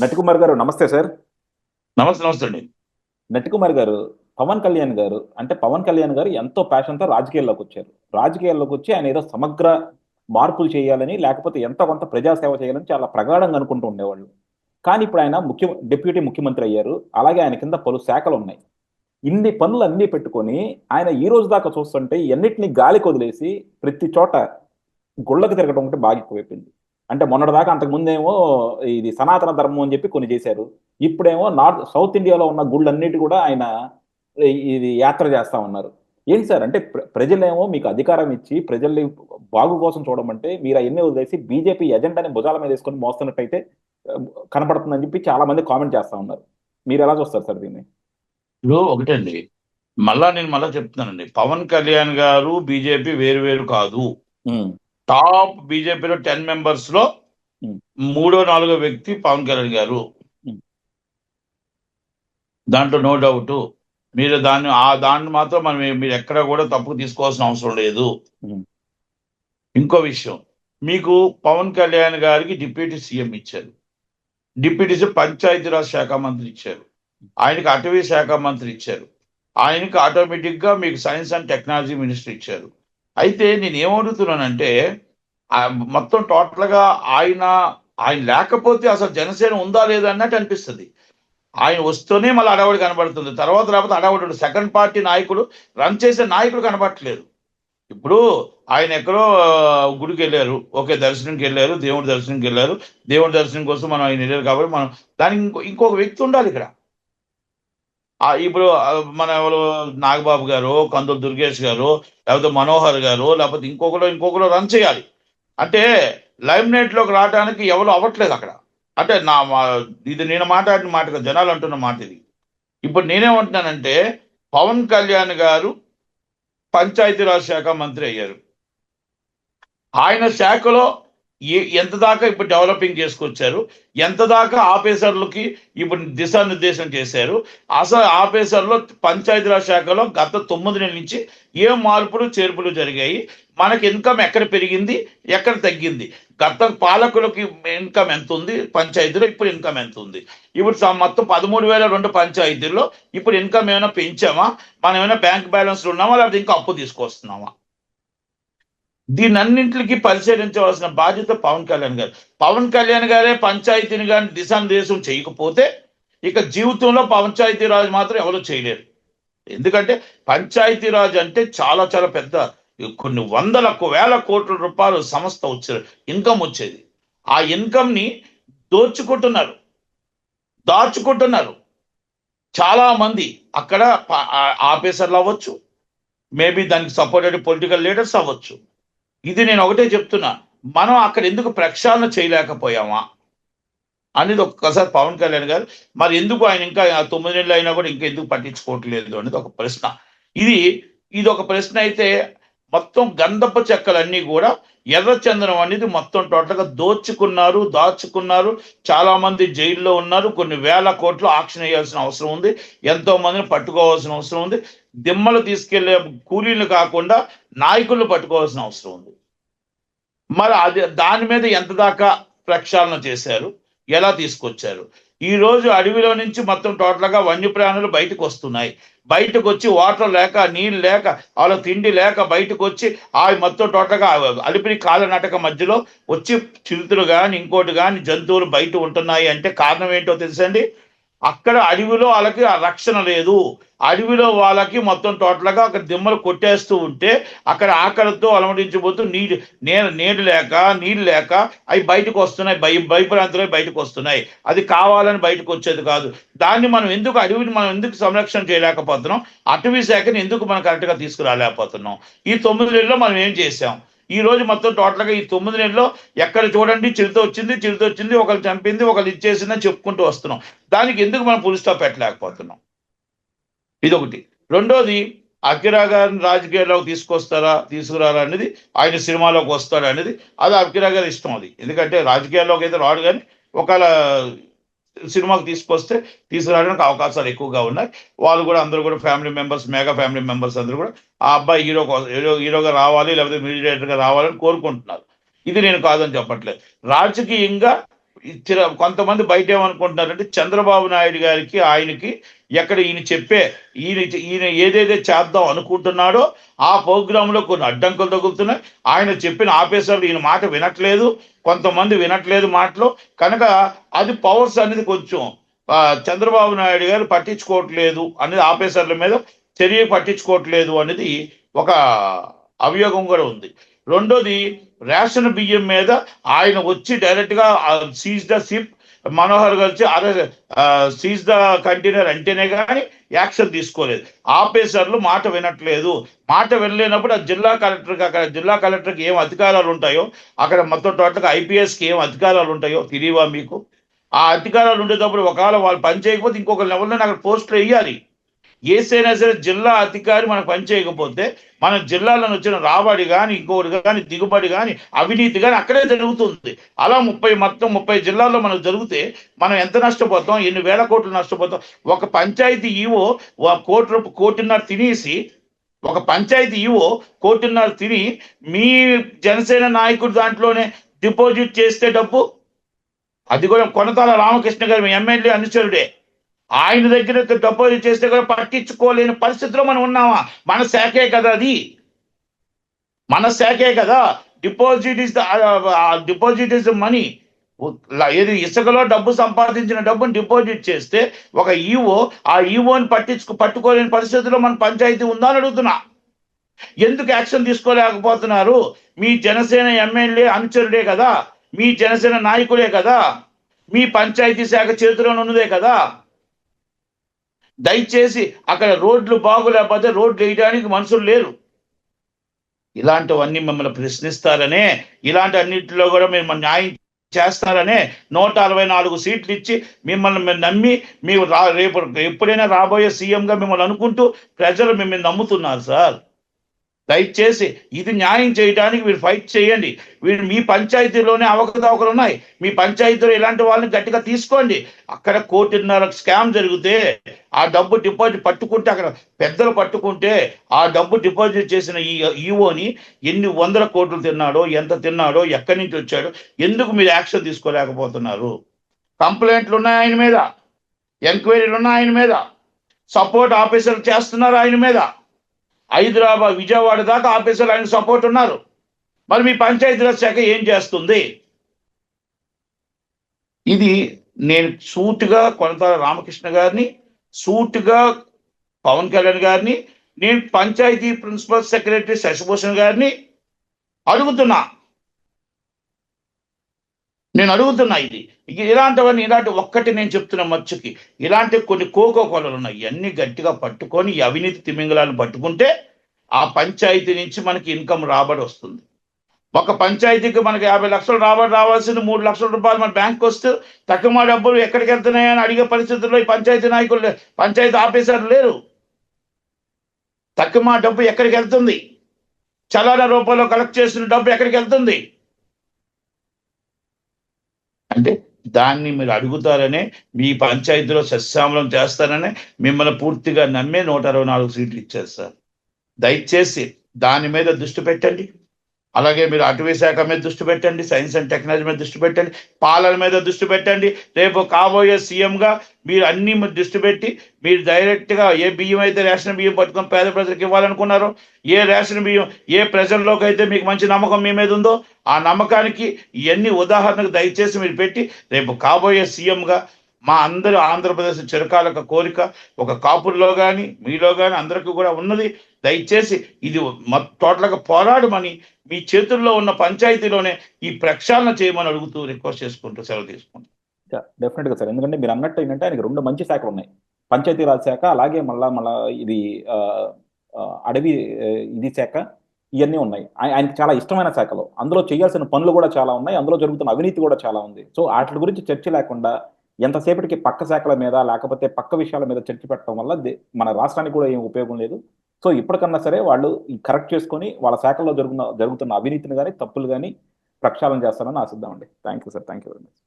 నటికుమార్ గారు నమస్తే సార్. నమస్తే నమస్తే అండి. నటికుమార్ గారు పవన్ కళ్యాణ్ గారు అంటే పవన్ కళ్యాణ్ గారు ఎంతో ప్యాషన్తో రాజకీయాల్లోకి వచ్చారు. రాజకీయాల్లోకి వచ్చి ఆయన ఏదో సమగ్ర మార్పులు చేయాలని లేకపోతే ఎంత కొంత ప్రజాసేవ చేయాలని చాలా ప్రగాఢంగా అనుకుంటూ ఉండేవాళ్ళు. కానీ ఇప్పుడు ఆయన ముఖ్య డిప్యూటీ ముఖ్యమంత్రి అయ్యారు. అలాగే ఆయన కింద పలు శాఖలు ఉన్నాయి. ఇన్ని పనులు అన్నీ పెట్టుకొని ఆయన ఈ రోజు దాకా చూస్తుంటే ఎన్నిటిని గాలికి వదిలేసి ప్రతి చోట గుళ్ళకి తిరగడం ఒకటి బాగా ఎక్కువైపోయింది. అంటే మొన్నటిదాకా అంతకు ముందేమో ఇది సనాతన ధర్మం అని చెప్పి కొన్ని చేశారు. ఇప్పుడేమో నార్త్ సౌత్ ఇండియాలో ఉన్న గుళ్ళన్నిటి కూడా ఆయన ఇది యాత్ర చేస్తా ఉన్నారు. ఏంటి సార్? అంటే ప్ర- ప్రజలేమో మీకు అధికారం ఇచ్చి ప్రజల్ని బాగు కోసం చూడమంటే మీరు అవన్నీ వదిలేసి బీజేపీ ఎజెండాని భుజాల మీద వేసుకొని మోస్తున్నట్టయితే కనపడుతుందని చెప్పి చాలా మంది కామెంట్ చేస్తా ఉన్నారు. మీరు ఎలా చూస్తారు సార్ దీన్ని? ఇప్పుడు ఒకటండి మళ్ళా నేను మళ్ళా చెప్తున్నానండి. పవన్ కళ్యాణ్ గారు బీజేపీ వేరు వేరు కాదు. టాప్ బీజేపీలో టెన్ మెంబర్స్లో. మూడో నాలుగో వ్యక్తి పవన్ కళ్యాణ్ గారు. దాంట్లో నో డౌట్. మీరు దాన్ని ఆ దాన్ని మాత్రం మనం మీరు ఎక్కడ కూడా తప్పు తీసుకోవాల్సిన అవసరం లేదు. ఇంకో విషయం. మీకు పవన్ కళ్యాణ్ గారికి డిప్యూటీ సీఎం ఇచ్చారు. డిప్యూటీ సీఎం పంచాయతీరాజ్ శాఖ మంత్రి ఇచ్చారు. ఆయనకి అటవీ శాఖ మంత్రి ఇచ్చారు. ఆయనకి ఆటోమేటిక్గా మీకు సైన్స్ అండ్ టెక్నాలజీ మినిస్టర్ ఇచ్చారు. అయితే నేను ఏమడుగుతున్నానంటే మొత్తం టోటల్గా ఆయన ఆయన లేకపోతే అసలు జనసేన ఉందా లేదా అన్నట్టు అనిపిస్తుంది. ఆయన వస్తూనే మళ్ళీ అడవుడు కనబడుతుంది. తర్వాత లేకపోతే అడవుడు సెకండ్ పార్టీ నాయకుడు రన్ చేసే నాయకుడు కనబడట్లేదు. ఇప్పుడు ఆయన ఎక్కడో గుడికి వెళ్ళారు ఓకే దర్శనంకి వెళ్ళారు. దేవుడి దర్శనంకి వెళ్ళారు. దేవుడి దర్శనం కోసం మనం ఆయన వెళ్ళారు కాబట్టి మనం దానికి ఇంకో ఇంకొక వ్యక్తి ఉండాలి ఇక్కడ. ఇప్పుడు మన ఎవరు నాగబాబు గారు కందులు దుర్గేష్ గారు లేకపోతే మనోహర్ గారు లేకపోతే ఇంకొకరు ఇంకొకరు రన్ చేయాలి. అంటే లైమ్ రావడానికి ఎవరు అవ్వట్లేదు అక్కడ. అంటే నా మా- ఇది నేను మాట్లాడిన మాట జనాలు అంటున్న మాట ఇది. ఇప్పుడు నేనేమంటున్నానంటే పవన్ కళ్యాణ్ గారు పంచాయతీరాజ్ శాఖ మంత్రి అయ్యారు. ఆయన శాఖలో ఎంత దాకా ఇప్పుడు డెవలపింగ్ చేసుకొచ్చారు? ఎంత దాకా ఆఫీసర్లకి ఇప్పుడు దిశానిర్దేశం చేశారు? అసలు ఆఫీసర్లో పంచాయతీరాజ్ శాఖలో గత తొమ్మిది నెలల నుంచి ఏ మార్పులు చేర్పులు జరిగాయి? మనకి ఇన్కమ్ ఎక్కడ పెరిగింది? ఎక్కడ తగ్గింది? గత పాలకులకి ఇన్కమ్ ఎంత ఉంది? పంచాయతీలో ఇప్పుడు ఇన్కమ్ ఎంత ఉంది? ఇప్పుడు మొత్తం పదమూడు వేల రెండు పంచాయతీల్లో ఇప్పుడు ఇన్కమ్ ఏమైనా పెంచామా? మనం ఏమైనా బ్యాంక్ బ్యాలెన్స్లు ఉన్నామా? లేకపోతే ఇంకా అప్పు తీసుకొస్తున్నామా? దీని అన్నింటికి పరిశీలించవలసిన బాధ్యత పవన్ కళ్యాణ్ గారు. పవన్ కళ్యాణ్ గారే పంచాయతీని కానీ దిశానిర్దేశం చేయకపోతే ఇక జీవితంలో పంచాయతీరాజ్ మాత్రం ఎవరు చేయలేరు. ఎందుకంటే పంచాయతీరాజ్ అంటే చాలా చాలా పెద్ద కొన్ని వందల వేల కోట్ల రూపాయలు సంస్థ వచ్చేది ఇన్కమ్ వచ్చేది. ఆ ఇన్కమ్ని దోచుకుంటున్నారు. దాచుకుంటున్నారు. చాలా మంది అక్కడ ఆఫీసర్లు అవ్వచ్చు. మేబీ దానికి సపోర్టెడ్ పొలిటికల్ లీడర్స్ అవ్వచ్చు. ఇది నేను ఒకటే చెప్తున్నా. మనం అక్కడ ఎందుకు ప్రక్షాళన చేయలేకపోయామా? అనేది ఒక్కసారి పవన్ కళ్యాణ్ గారు మరి ఎందుకు ఆయన ఇంకా తొమ్మిది నెలలు అయినా కూడా ఇంకా ఎందుకు పట్టించుకోవట్లేదు అనేది ఒక ప్రశ్న. ఇది ఇది ఒక ప్రశ్న అయితే మొత్తం గంధపు చెక్కలన్నీ కూడా ఎర్రచందనం అనేది మొత్తం టోటల్గా దోచుకున్నారు దాచుకున్నారు. చాలా మంది జైల్లో ఉన్నారు. కొన్ని వేల కోట్లు ఆక్షన్ వేయాల్సిన అవసరం ఉంది. ఎంతో మందిని పట్టుకోవాల్సిన అవసరం ఉంది. దిమ్మలు తీసుకెళ్ళే కూలీలు కాకుండా నాయకులను పట్టుకోవాల్సిన అవసరం ఉంది. మరి అది దాని మీద ఎంత దాకా ప్రక్షాళన చేశారు? ఎలా తీసుకొచ్చారు? ఈ రోజు అడవిలో నుంచి మొత్తం టోటల్గా వన్యప్రాణులు బయటకు వస్తున్నాయి. బయటకు వచ్చి వాటర్ లేక నీళ్ళు లేక వాళ్ళ తిండి లేక బయటకు వచ్చి ఆ మొత్తం టోటల్గా అలిపిరి కాలనాటక మధ్యలో వచ్చి చిరుతులు కానీ ఇంకోటి కానీ జంతువులు బయట ఉంటున్నాయి అంటే కారణం ఏంటో తెలుసండి అక్కడ అడవిలో వాళ్ళకి ఆ రక్షణ లేదు. అడవిలో వాళ్ళకి మొత్తం టోటల్గా అక్కడ దిమ్మలు కొట్టేస్తూ ఉంటే అక్కడ ఆకలితో అలమటించబోతూ నీళ్ళు నేను నీళ్ళు లేక నీళ్ళు లేక అవి బయటకు వస్తున్నాయి. భయ భయప్రాంతులు బయటకు వస్తున్నాయి. అది కావాలని బయటకు వచ్చేది కాదు. దాన్ని మనం ఎందుకు అడవిని మనం ఎందుకు సంరక్షణ చేయలేకపోతున్నాం? అటవీ శాఖని ఎందుకు మనం కరెక్ట్గా తీసుకురాలేకపోతున్నాం? ఈ తొమ్మిది నెలల్లో మనం ఏం చేసాం ఈ రోజు మొత్తం టోటల్గా ఈ తొమ్మిది నెలలో ఎక్కడ చూడండి చిరుత వచ్చింది చిరుత వచ్చింది ఒకరు చంపింది ఒకరు ఇచ్చేసిందని చెప్పుకుంటూ వస్తున్నాం. దానికి ఎందుకు మనం పులిస్తో పెట్టలేకపోతున్నాం? ఇదొకటి. రెండోది అకిరా గారిని రాజకీయాల్లోకి తీసుకొస్తారా తీసుకురారా అనేది ఆయన సినిమాలోకి వస్తారా అనేది అది అకిరా గారి ఇష్టం అది. ఎందుకంటే రాజకీయాల్లోకి అయితే రాడు కానీ ఒకవేళ సినిమాకి తీసుకొస్తే తీసుకురావడానికి అవకాశాలు ఎక్కువగా ఉన్నాయి. వాళ్ళు కూడా అందరూ కూడా family members mega family members అందరూ కూడా ఆ అబ్బాయి హీరో కోసం హీరో హీరోగా రావాలి లేకపోతే మీడియేటర్గా రావాలని కోరుకుంటున్నారు. ఇది నేను కాదని చెప్పట్లేదు. రాజకీయంగా ఇచ్చిన కొంతమంది బయట ఏమనుకుంటున్నారంటే చంద్రబాబు నాయుడు గారికి ఆయనకి ఎక్కడ ఈయన చెప్పే ఈయన ఈయన ఏదైతే చేద్దాం అనుకుంటున్నాడో ఆ ప్రోగ్రాంలో కొన్ని అడ్డంకులు తగులుతున్నాయి. ఆయన చెప్పిన ఆఫీసర్లు ఈయన మాట వినట్లేదు కొంతమంది వినట్లేదు మాటలు. కనుక అది పవర్స్ అనేది కొంచెం చంద్రబాబు నాయుడు గారు పట్టించుకోవట్లేదు అనేది ఆఫీసర్ల మీద చర్య పట్టించుకోవట్లేదు అనేది ఒక అభియోగం కూడా ఉంది. రెండోది రేషన్ బియ్యం మీద ఆయన వచ్చి డైరెక్ట్గా సీజ్ ద సిప్ మనోహర్ కలిసి వచ్చి సీజ్ ద కంటైనర్ అంటేనే కానీ యాక్షన్ తీసుకోలేదు. ఆఫీసర్లు మాట వినట్లేదు. మాట వినలేనప్పుడు ఆ జిల్లా కలెక్టర్కి అక్కడ జిల్లా కలెక్టర్కి ఏం అధికారాలు ఉంటాయో అక్కడ మొత్తం టోటల్గా ఐపీఎస్కి ఏం అధికారాలు ఉంటాయో తెలియవా మీకు? ఆ అధికారాలు ఉండేటప్పుడు ఒకవేళ వాళ్ళు పని చేయకపోతే ఇంకొక లెవెల్లో అక్కడ పోస్టులు వేయాలి ఏసైనా సరే జిల్లా అధికారి మనకు పని చేయకపోతే మన జిల్లాలో వచ్చిన రాబడి కానీ ఇంకొకటి కానీ దిగుబడి కానీ అవినీతి కానీ అక్కడే జరుగుతుంది. అలా ముప్పై మొత్తం ముప్పై జిల్లాల్లో మనకు జరిగితే మనం ఎంత నష్టపోతాం? ఎన్ని వేల కోట్లు నష్టపోతాం? ఒక పంచాయతీ ఈవో కోటి రూప కోటిన్నర తినేసి ఒక పంచాయతీ ఈవో కోటిన్నర తిని మీ జనసేన నాయకుడు దాంట్లోనే డిపాజిట్ చేస్తే డబ్బు? అది కూడా కొనతాల రామకృష్ణ గారు మీ ఎమ్మెల్యే అనుచరుడే. ఆయన దగ్గర డిపాజిట్ చేస్తే కూడా పట్టించుకోలేని పరిస్థితిలో మనం ఉన్నామా? మన శాఖే కదా అది. మన శాఖే కదా. Deposit is deposit is money. ఏది ఇసుకలో డబ్బు సంపాదించిన డబ్బును డిపాజిట్ చేస్తే ఒక ఈవో ఆ ఈవోని పట్టించుకు పట్టుకోలేని పరిస్థితిలో మన పంచాయతీ ఉందా అని అడుగుతున్నా. ఎందుకు యాక్షన్ తీసుకోలేకపోతున్నారు? మీ జనసేన ఎమ్మెల్యే అనుచరుడే కదా. మీ జనసేన నాయకుడే కదా. మీ పంచాయతీ శాఖ చేతిలో ఉన్నదే కదా. దయచేసి అక్కడ రోడ్లు బాగులేకపోతే రోడ్లు వేయడానికి మనుషులు లేరు. ఇలాంటివన్నీ మిమ్మల్ని ప్రశ్నిస్తారనే ఇలాంటి అన్నింటిలో కూడా మీరు న్యాయం చేస్తారనే నూట అరవై నాలుగు సీట్లు ఇచ్చి మిమ్మల్ని మేము నమ్మి మీరు రా రేపు ఎప్పుడైనా రాబోయే సీఎంగా మిమ్మల్ని అనుకుంటూ ప్రజలు మిమ్మల్ని నమ్ముతున్నారు సార్. దయచేసి ఇది న్యాయం చేయడానికి మీరు ఫైట్ చేయండి. వీరు మీ పంచాయతీలోనే అవకతవకలు ఉన్నాయి. మీ పంచాయతీలో ఇలాంటి వాళ్ళని గట్టిగా తీసుకోండి. అక్కడ కోటిన్నర స్కామ్ జరిగితే ఆ డబ్బు డిపాజిట్ పట్టుకుంటే అక్కడ పెద్దలు పట్టుకుంటే ఆ డబ్బు డిపాజిట్ చేసిన ఈ ఈఓని ఎన్ని వందల కోట్లు తిన్నాడో ఎంత తిన్నాడో ఎక్కడి నుంచి వచ్చాడో ఎందుకు మీరు యాక్షన్ తీసుకోలేకపోతున్నారు? కంప్లైంట్లు ఉన్నాయి ఆయన మీద ఎంక్వైరీలు ఉన్నాయి ఆయన మీద సపోర్ట్ ఆఫీసర్లు చేస్తున్నారు ఆయన మీద. హైదరాబాద్ విజయవాడ దాకా ఆఫీసర్లు ఆయన సపోర్ట్ ఉన్నారు. మరి మీ పంచాయతీరాజ్ శాఖ ఏం చేస్తుంది? ఇది నేను సూటిగా కొనతాల రామకృష్ణ గారిని సూట్గా పవన్ కళ్యాణ్ గారిని నేను పంచాయతీ ప్రిన్సిపల్ సెక్రటరీ శశిభూషణ్ గారిని అడుగుతున్నా. నేను అడుగుతున్నా ఇది. ఇలాంటివన్నీ ఇలాంటి ఒక్కటి నేను చెప్తున్నా మచ్చుకి. ఇలాంటి కొన్ని కోకో కొలలు ఉన్నాయి. ఇవన్నీ గట్టిగా పట్టుకొని అవినీతి తిమింగళాలు పట్టుకుంటే ఆ పంచాయతీ నుంచి మనకి ఇన్కమ్ రాబడి వస్తుంది. ఒక పంచాయతీకి మనకి యాభై లక్షలు రాబడి రావాల్సింది మూడు లక్షల రూపాయలు మన బ్యాంక్కి వస్తే తక్కువ డబ్బులు ఎక్కడికి వెళ్తున్నాయని అడిగే పరిస్థితుల్లో ఈ పంచాయతీ నాయకులు పంచాయతీ ఆఫీసర్లు లేరు. తక్కువ డబ్బు ఎక్కడికి వెళ్తుంది చలాల రూపంలో కలెక్ట్ చేసిన డబ్బు ఎక్కడికి వెళ్తుంది అంటే దాన్ని మీరు అడుగుతారనే మీ పంచాయతీలో సస్యామలం చేస్తారనే మిమ్మల్ని పూర్తిగా నమ్మే నూట అరవై నాలుగు సీట్లు ఇచ్చారు సార్. దయచేసి దాని మీద దృష్టి పెట్టండి. అలాగే మీరు అటవీ శాఖ మీద దృష్టి పెట్టండి సైన్స్ అండ్ టెక్నాలజీ మీద దృష్టి పెట్టండి పాలన మీద దృష్టి పెట్టండి. రేపు కాబోయే సీఎంగా మీరు అన్ని దృష్టి పెట్టి మీరు డైరెక్ట్గా ఏ బియ్యం అయితే రేషన్ బియ్యం పట్టుకొని పేద ప్రజలకు ఇవ్వాలనుకున్నారో ఏ రేషన్ బియ్యం ఏ ప్రజల్లోకి అయితే మీకు మంచి నమ్మకం మీ మీద ఉందో ఆ నమ్మకానికి ఇవన్నీ ఉదాహరణకు దయచేసి మీరు పెట్టి రేపు కాబోయే సీఎంగా మా అందరి ఆంధ్రప్రదేశ్ చిరకాలక కోరిక ఒక కాపుల్లో కానీ మీలో కానీ అందరికీ కూడా ఉన్నది. దయచేసి ఇది తోటలకు పోరాడమని మీ చేతుల్లో ఉన్న పంచాయతీలోనే ఈ ప్రక్షాళన చేయమని అడుగుతూ రిక్వెస్ట్ చేసుకుంటూ సెలవు తీసుకుంటాం డెఫినెట్గా సార్. ఎందుకంటే మీరు అన్నట్టు ఏంటంటే ఆయనకి రెండు మంచి శాఖలు ఉన్నాయి. పంచాయతీరాజ్ శాఖ అలాగే మళ్ళా మళ్ళా ఇది ఆ, అడవి ఇది శాఖ ఇవన్నీ ఉన్నాయి. ఆయనకి చాలా ఇష్టమైన శాఖలు. అందులో చేయాల్సిన పనులు కూడా చాలా ఉన్నాయి. అందులో జరుగుతున్న అవినీతి కూడా చాలా ఉంది. సో వాటి గురించి చర్చ లేకుండా ఎంతసేపటికి పక్క శాఖల మీద లేకపోతే పక్క విషయాల మీద చర్చ పెట్టడం వల్ల మన రాష్ట్రానికి కూడా ఏం ఉపయోగం లేదు. సో ఇప్పటికన్నా సరే వాళ్ళు కరెక్ట్ చేసుకొని వాళ్ళ శాఖల్లో జరుగుతున్న జరుగుతున్న అవినీతిని కానీ తప్పులు కానీ ప్రక్షాళన చేస్తారని ఆశిద్దామండి. Thank you sir. Thank you very much.